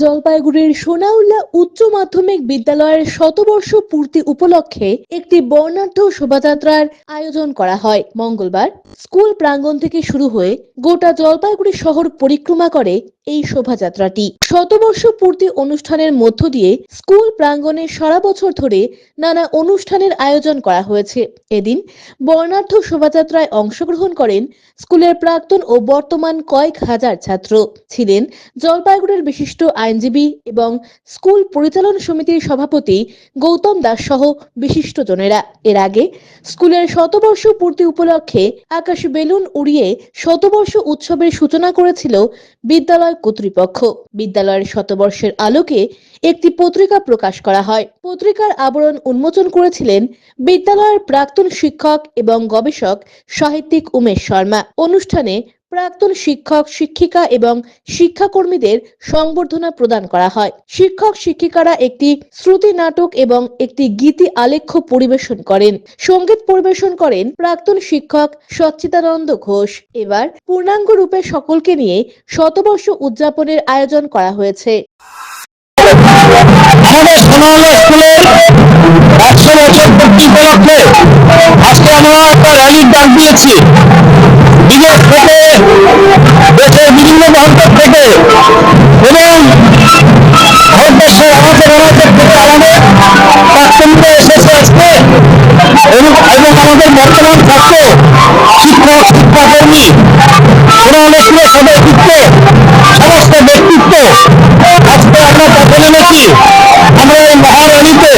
জলপাইগুড়ির সোনাউল্লা উচ্চ মাধ্যমিক বিদ্যালয়ের শতবর্ষ পূর্তি উপলক্ষে একটি বর্ণাঢ্য শোভাযাত্রার আয়োজন করা হয়। মঙ্গলবার স্কুল প্রাঙ্গণ থেকে শুরু হয়ে গোটা জলপাইগুড়ি শহর পরিক্রমা করে এই শোভাযাত্রাটি। শতবর্ষ পূর্তি অনুষ্ঠানের মধ্য দিয়ে স্কুল প্রাঙ্গণে সারা বছর ধরে নানা অনুষ্ঠানের আয়োজন করা হয়েছে। এদিন বর্ণাঢ্য শোভাযাত্রায় অংশগ্রহণ করেন স্কুলের প্রাক্তন ও বর্তমান কয়েক হাজার ছাত্র। ছিলেন জলপাইগুড়ির বিশিষ্ট আইনজীবী এবং স্কুল পরিচালন সমিতির সভাপতি গৌতম দাস সহ বিশিষ্টজনেরা। এর আগে স্কুলের শতবর্ষ পূর্তি উপলক্ষে আকাশ বেলুন উড়িয়ে শতবর্ষ উৎসবের সূচনা করেছিল বিদ্যালয় কর্তৃপক্ষ। বিদ্যালয়ের শতবর্ষের আলোকে একটি পত্রিকা প্রকাশ করা হয়। পত্রিকার আবরণ উন্মোচন করেছিলেন বিদ্যালয়ের প্রাক্তন শিক্ষক এবং গবেষক সাহিত্যিক উমেশ শর্মা। অনুষ্ঠানে প্রাক্তন শিক্ষক, শিক্ষিকা এবং শিক্ষাকর্মীদের সংবর্ধনা প্রদান করা হয়। শিক্ষক, শিক্ষিকারা একটি শ্রুতি নাটক এবং একটি গীতি আলেখ্য পরিবেশন করেন। সংগীত পরিবেশন করেন প্রাক্তন শিক্ষক সচ্চিদানন্দ ঘোষ। এবার পূর্ণাঙ্গ রূপে সকলকে নিয়ে শতবর্ষ উদযাপনের আয়োজন করা হয়েছে। আমাদের সোনালী স্কুলের একশো বছর পূর্তি উপলক্ষে আজকে আমরা একটা র্যালির ডাক দিয়েছি। দেশের বিভিন্ন প্রান্ত থেকে এবং ভারতবর্ষের আমাদের আমাদের থেকে আমাদের এসেছে আজকে। এবং আমাদের বর্তমান ছাত্র, শিক্ষক, শিক্ষাকর্মী স্কুলের সদস্যত্ব সমস্ত ব্যক্তিত্ব। আজকে আমরা পথে নেমেছি। আমরা এই মহারানীতে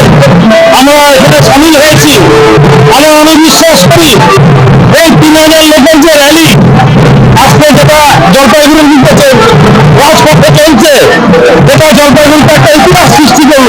আমরা এখানে সামিল হয়েছি। আমরা আমি বিশ্বাস করি, এই তিন হাজার লোকের যে র্যালি জলপাইগুড়ির দিকে রাজপথে চলছে এটা জলপাইগুড়িতে একটা ইতিহাস সৃষ্টি করল।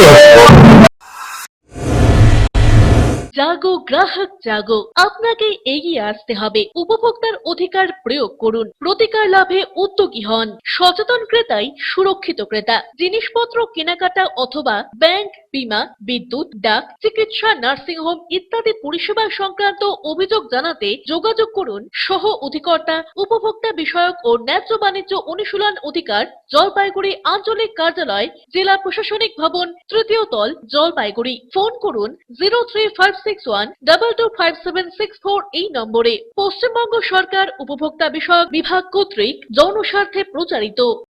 জাগো গ্রাহক, জাগো। আপনাকে এগিয়ে আসতে হবে। উপভোক্তার অধিকার প্রয়োগ করুন। প্রতিকার লাভে উদ্যোগী হন। সচেতন ক্রেতাই সুরক্ষিত ক্রেতা। জিনিসপত্র কেনাকাটা অথবা ব্যাংক বীমা, বিদ্যুৎ, ডাক, চিকিৎসা নার্সিংহোম ইত্যাদি পরিষেবা সংক্রান্ত অভিযোগ জানাতে যোগাযোগ করুন সহ অধিকর্তা, উপভোক্তা বিষয়ক ও ন্যায্য বাণিজ্য অনুশীলন অধিকার, জলপাইগুড়ি আঞ্চলিক কার্যালয়, জেলা প্রশাসনিক ভবন, তৃতীয় তল, জলপাইগুড়ি। ফোন করুন zero three five six one double two five seven six four এই নম্বরে। পশ্চিমবঙ্গ সরকার উপভোক্তা বিষয়ক বিভাগ কর্তৃক জনস্বার্থে প্রচারিত।